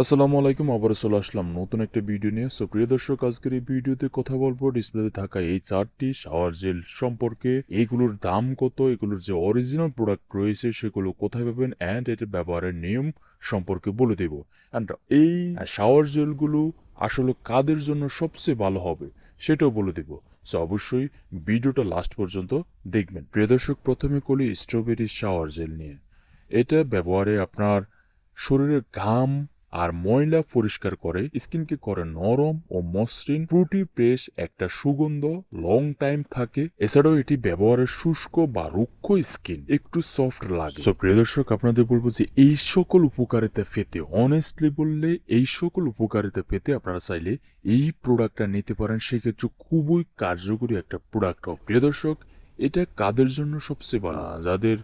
আসসালামু আলাইকুম আবার চলে আসলাম নতুন একটা ভিডিও নিয়ে। সো প্রিয় দর্শক, আজকের এই ভিডিওতে কথা বলব ডিসপ্লেতে থাকা এই চারটি শাওয়ার জেল সম্পর্কে। এইগুলোর দাম কত? এগুলোর যে অরিজিনাল প্রোডাক্ট রয়েছে, সেগুলো কোথায় পাবেন? অ্যান্ড এটার ব্যবহারের নিয়ম সম্পর্কে বলে দেব। অ্যান্ড এই শাওয়ার জেলগুলো আসলে কাদের জন্য সবচেয়ে ভালো হবে, সেটাও বলে দেব। সো অবশ্যই ভিডিওটা লাস্ট পর্যন্ত দেখবেন। প্রিয় দর্শক, প্রথমে করি স্ট্রবেরি শাওয়ার জেল নিয়ে। এটা ব্যবহারে আপনার শরীরের ঘাম আর ময়লা পরিষ্কার করে স্কিনকে করে নরম ও মসৃণ ফ্রুটি ফ্রেশ একটা সুগন্ধ লং টাইম থাকে। এছাড়াও এটি ব্যবহারের শুষ্ক বা রুক্ষ স্কিন একটু সফট লাগে। সো প্রিয় দর্শক আপনাদের বলব যে এই সকল উপকারিতা পেতে অনেস্টলি বললে এই সকল উপকারিতা পেতে আপনারা চাইলে এই প্রোডাক্টটা নিতে পারেন। সেক্ষেত্রে খুবই কার্যকরী একটা প্রোডাক্ট প্রিয় দর্শক এটা কাদের জন্য সবচেয়ে ভালো? যাদের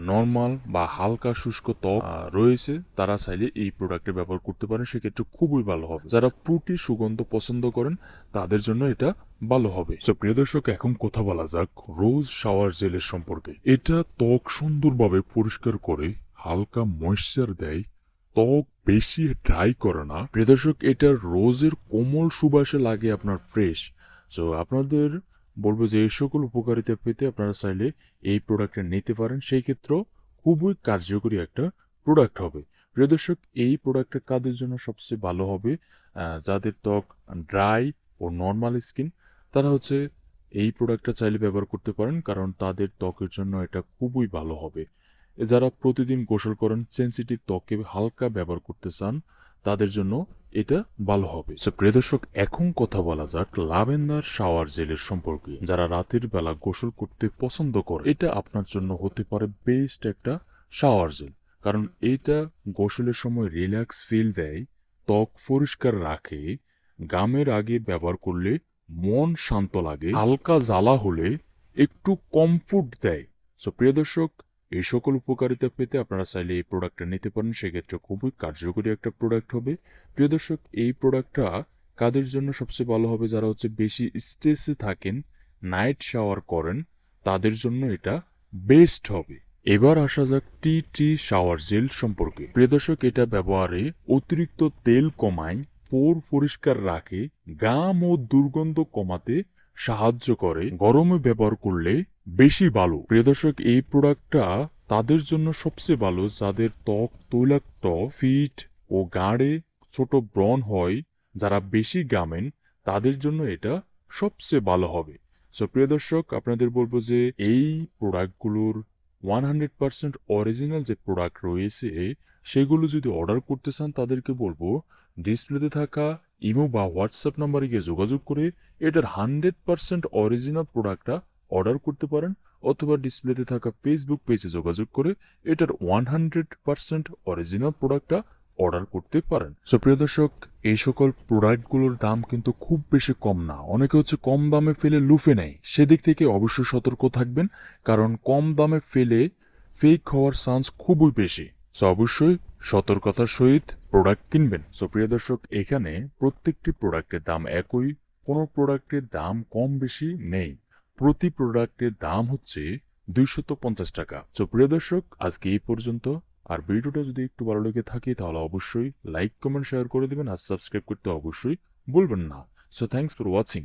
নর্মাল বা হালকা শুষ্ক ত্বক রয়েছে, তারা চাইলে এই প্রোডাক্টের ব্যবহার করতে পারেন। সেক্ষেত্রে খুবই ভালো হবে। যারা প্রুটি সুগন্ধ পছন্দ করেন, তাদের জন্য এটা ভালো হবে। সো প্রিয় দর্শক, এখন কথা বলা যাক রোজ শাওয়ার জেলের সম্পর্কে। এটা ত্বক সুন্দরভাবে পরিষ্কার করে, হালকা ময়েশ্চার দেয়, ত্বক বেশি ড্রাই করে না। প্রিয় দর্শক, এটা রোজের কোমল সুবাসে লাগে আপনার ফ্রেশ সো আপনাদের বলব যে এই সকল উপকারিতা পেতে আপনারা চাইলে এই প্রোডাক্টটা নিতে পারেন। সেই ক্ষেত্রেও খুবই কার্যকরী একটা প্রোডাক্ট হবে। প্রিয় দর্শক, এই প্রোডাক্টটা কাদের জন্য সবচেয়ে ভালো হবে? যাদের ত্বক ড্রাই ও নর্মাল স্কিন তারা হচ্ছে এই প্রোডাক্টটা চাইলে ব্যবহার করতে পারেন কারণ তাদের ত্বকের জন্য এটা খুবই ভালো হবে। যারা প্রতিদিন গোসল করেন সেন্সিটিভ ত্বকে হালকা ব্যবহার করতে চান তাদের জন্য এটা ভালো হবে। সো প্রিয় দর্শক, এখন কথা বলা যাক লাভেন্ডার শাওয়ার জেলের সম্পর্কে। যারা রাতের বেলা গোসল করতে পছন্দ করে, এটা আপনার জন্য হতে পারে বেস্ট একটা শাওয়ার জেল। কারণ এটা গোসলের সময় রিল্যাক্স ফিল দেয়, ত্বক পরিষ্কার রাখে, গামের আগে ব্যবহার করলে মন শান্ত লাগে, হালকা জ্বালা হলে একটু কমফোর্ট দেয়। সো প্রিয় দর্শক এই সকল উপকারিতা পেতে আপনারা চাইলে এই প্রোডাক্টটা নিতে পারেন। সেক্ষেত্রে খুবই কার্যকরী একটা প্রোডাক্ট হবে। প্রিয় দর্শক, এই প্রোডাক্টটা কাদের জন্য সবচেয়ে ভালো হবে? যারা হচ্ছে বেশি স্ট্রেসে থাকেন নাইট শাওয়ার করেন, তাদের জন্য এটা বেস্ট হবে। এবার আসা যাক টি টি শাওয়ার জেল সম্পর্কে। প্রিয় দর্শক, এটা ব্যবহারে অতিরিক্ত তেল কমায় ফোর পরিষ্কার রাখে, গাম ও দুর্গন্ধ কমাতে সাহায্য করে। গরমে ব্যবহার করলে বেশি ভালো। প্রিয় দর্শক, এই প্রোডাক্টটা তাদের জন্য সবচেয়ে ভালো, যাদের ত্বক তৈলাক্ত ফিট ও গাড়ে ছোট ব্রণ হয়, যারা বেশি গামেন, তাদের জন্য এটা সবচেয়ে ভালো হবে। সো প্রিয় দর্শক, আপনাদের বলব যে এই প্রোডাক্টগুলোর ওয়ান হান্ড্রেড পার্সেন্ট অরিজিনাল যে প্রোডাক্ট রয়েছে, সেগুলো যদি অর্ডার করতে চান, তাদেরকে বলব ডিসপ্লেতে থাকা ইমো বা হোয়াটসঅ্যাপ নাম্বারে গিয়ে যোগাযোগ করে এটার হান্ড্রেড পার্সেন্ট অরিজিনাল প্রোডাক্টটা অর্ডার করতে পারেন অথবা ডিসপ্লেতে থাকা ফেসবুক পেজে যোগাযোগ করে এটার ওয়ান হান্ড্রেড পার্সেন্ট অরিজিনাল প্রোডাক্টটা অর্ডার করতে পারেন। সো প্রিয় দর্শক, এই সকল প্রোডাক্টগুলোর দাম কিন্তু খুব বেশি কম না। অনেকে হচ্ছে কম দামে ফেলে লুফে নেয়। সেদিক থেকে অবশ্যই সতর্ক থাকবেন, কারণ কম দামে ফেলে ফেক হওয়ার চান্স খুবই বেশি। সো অবশ্যই সতর্কতার সহিত প্রোডাক্ট কিনবেন। সো প্রিয় দর্শক, এখানে প্রত্যেকটি প্রোডাক্টের দাম একই, কোনো প্রোডাক্টের দাম কম বেশি নেই। প্রতি প্রোডাক্টের দাম হচ্ছে দুইশত পঞ্চাশ টাকা। তো প্রিয় দর্শক, আজকে এই পর্যন্ত। আর ভিডিওটা যদি একটু ভালো লেগে থাকে, তাহলে অবশ্যই লাইক কমেন্ট শেয়ার করে দেবেন। আর সাবস্ক্রাইব করতে অবশ্যই ভুলবেন না। So thanks for watching